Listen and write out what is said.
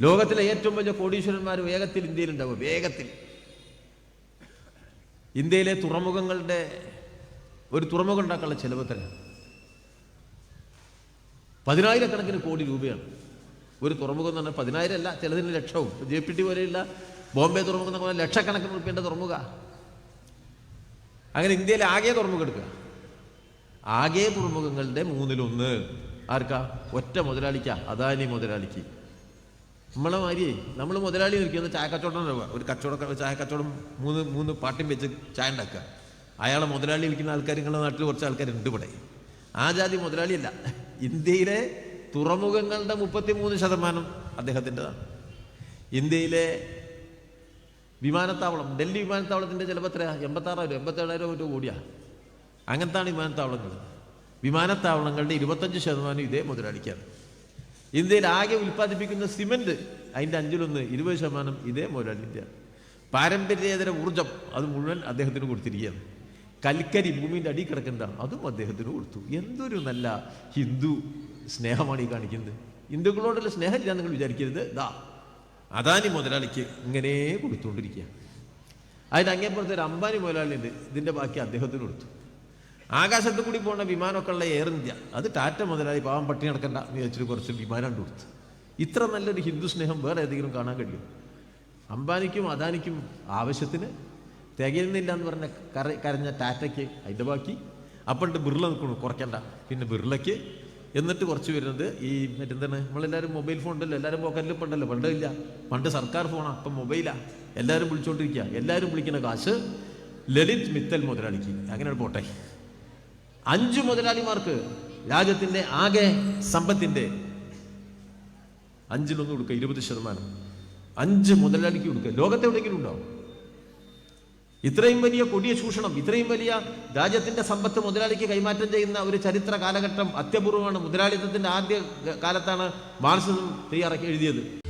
ലോകത്തിലെ ഏറ്റവും വലിയ കോടീശ്വരന്മാർ വേഗത്തിൽ ഇന്ത്യയിലുണ്ടാവും വേഗത്തിൽ. ഇന്ത്യയിലെ തുറമുഖങ്ങളുടെ ഒരു തുറമുഖം ഉണ്ടാക്കാനുള്ള ചെലവ് തന്നെ പതിനായിരക്കണക്കിന് കോടി രൂപയാണ്. ഒരു തുറമുഖം എന്ന് പറഞ്ഞാൽ പതിനായിരം അല്ല ചിലതിന് ലക്ഷവും. ജെ പി ടി പോലെയുള്ള ബോംബെ തുറമുഖം എന്ന് പറഞ്ഞാൽ ലക്ഷക്കണക്കിന് റുപ്യന്റെ തുറമുഖ. അങ്ങനെ ഇന്ത്യയിലെ ആകെ തുറമുഖം എടുക്കുക. ആകെ തുറമുഖങ്ങളുടെ മൂന്നിലൊന്ന്. ആർക്കാ? ഒറ്റ മുതലാളിക്കാ അദാനി മുതലാളിക്ക്. നമ്മളെ മാതിരിയേ നമ്മൾ മുതലാളി നിൽക്കുന്ന ചായ കച്ചവടം ഒരു കച്ചവടം ചായ കച്ചവടം മൂന്ന് മൂന്ന് പാട്ടും വെച്ച് ചായ ഉണ്ടാക്കുക. അയാളെ മുതലാളി വിൽക്കുന്ന ആൾക്കാർ നിങ്ങളുടെ നാട്ടിൽ കുറച്ച് ആൾക്കാരുണ്ട് ഇവിടെ. ആ ജാതി മുതലാളിയല്ല. ഇന്ത്യയിലെ തുറമുഖങ്ങളുടെ മുപ്പത്തി മൂന്ന് ശതമാനം അദ്ദേഹത്തിന്റെതാണ്. ഇന്ത്യയിലെ വിമാനത്താവളം ഡൽഹി വിമാനത്താവളത്തിന്റെ ചിലപ്പോൾ എത്രയാ? എൺപത്താറായിരം എൺപത്തേഴായിരം രൂപ കൂടിയാ. അങ്ങനത്താണ് വിമാനത്താവളങ്ങൾ. വിമാനത്താവളങ്ങളുടെ ഇരുപത്തഞ്ച് ശതമാനം ഇതേ മുതലാളിക്കാണ്. ഇന്ത്യയിൽ ആകെ ഉൽപ്പാദിപ്പിക്കുന്ന സിമന്റ് അതിന്റെ അഞ്ചിലൊന്ന് ഇരുപത് ശതമാനം ഇതേ മുതലാളിന്റെ പാരമ്പര്യേതര ഊർജം അത് മുഴുവൻ അദ്ദേഹത്തിന് കൊടുത്തിരിക്കുകയാണ്. കൽക്കരി ഭൂമിന്റെ അടി കിടക്കണ്ട അതും അദ്ദേഹത്തിന് കൊടുത്തു. എന്തൊരു നല്ല ഹിന്ദു സ്നേഹമാണ് ഈ കാണിക്കുന്നത്. ഹിന്ദുക്കളോടുള്ള സ്നേഹമില്ല നിങ്ങൾ വിചാരിക്കരുത്. ദാ അദാനി മുതലാളിക്ക് ഇങ്ങനെ കൊടുത്തുകൊണ്ടിരിക്കുക അതിന് അങ്ങേപ്പുറത്തെ ഒരു അംബാനി മുതലാളിയുണ്ട് ഇതിന്റെ ബാക്കി അദ്ദേഹത്തിന് കൊടുത്തു. ആകാശത്ത് കൂടി പോകുന്ന വിമാനമൊക്കെ ഉള്ള എയർ ഇന്ത്യ അത് ടാറ്റ മുതലാളി പാവം പട്ടി നടക്കണ്ട എന്ന് വെച്ചിട്ട് കുറച്ച് വിമാനം കൊടുത്തു. ഇത്ര നല്ലൊരു ഹിന്ദു സ്നേഹം വേറെ ഏതെങ്കിലും കാണാൻ കഴിയും? അംബാനിക്കും അദാനിക്കും ആവശ്യത്തിന് തികയുന്നില്ല എന്ന് പറഞ്ഞ കര കരഞ്ഞ ടാറ്റയ്ക്ക് അതിന്റെ ബാക്കി ബിർള നിൽക്കണു കുറയ്ക്കണ്ട. പിന്നെ ബിർളയ്ക്ക് എന്നിട്ട് കുറച്ച് വരുന്നത് ഈ മറ്റെന്താണ്? നമ്മളെല്ലാവരും മൊബൈൽ ഫോൺ ഉണ്ടല്ലോ എല്ലാവരും പോക്കറ്റിൽ ഇപ്പം ഉണ്ടല്ലോ പണ്ടില്ല പണ്ട് സർക്കാർ ഫോണാണ് അപ്പം മൊബൈലാണ് എല്ലാവരും വിളിച്ചുകൊണ്ടിരിക്കുക എല്ലാവരും വിളിക്കുന്ന കാശ് ലളിത് മിത്തൽ മുതലാളിക്ക്. അങ്ങനെ പോട്ടെ. അഞ്ചു മുതലാളിമാർക്ക് രാജ്യത്തിന്റെ ആകെ സമ്പത്തിന്റെ അഞ്ചിലൊന്ന് കൊടുക്കുക ഇരുപത് ശതമാനം. അഞ്ച് മുതലാളിക്ക് കൊടുക്കുക. ലോകത്തെ എവിടെയെങ്കിലും ഉണ്ടാവും ഇത്രയും വലിയ കൊടിയ ചൂഷണം ഇത്രയും വലിയ രാജ്യത്തിന്റെ സമ്പത്ത് മുതലാളിക്ക് കൈമാറ്റം ചെയ്യുന്ന ഒരു ചരിത്ര കാലഘട്ടം അത്യപൂർവമാണ് മുതലാളിത്തത്തിന്റെ ആദ്യ കാലത്താണ് മാർക്സിസം തയ്യാറാക്കി എഴുതിയത്.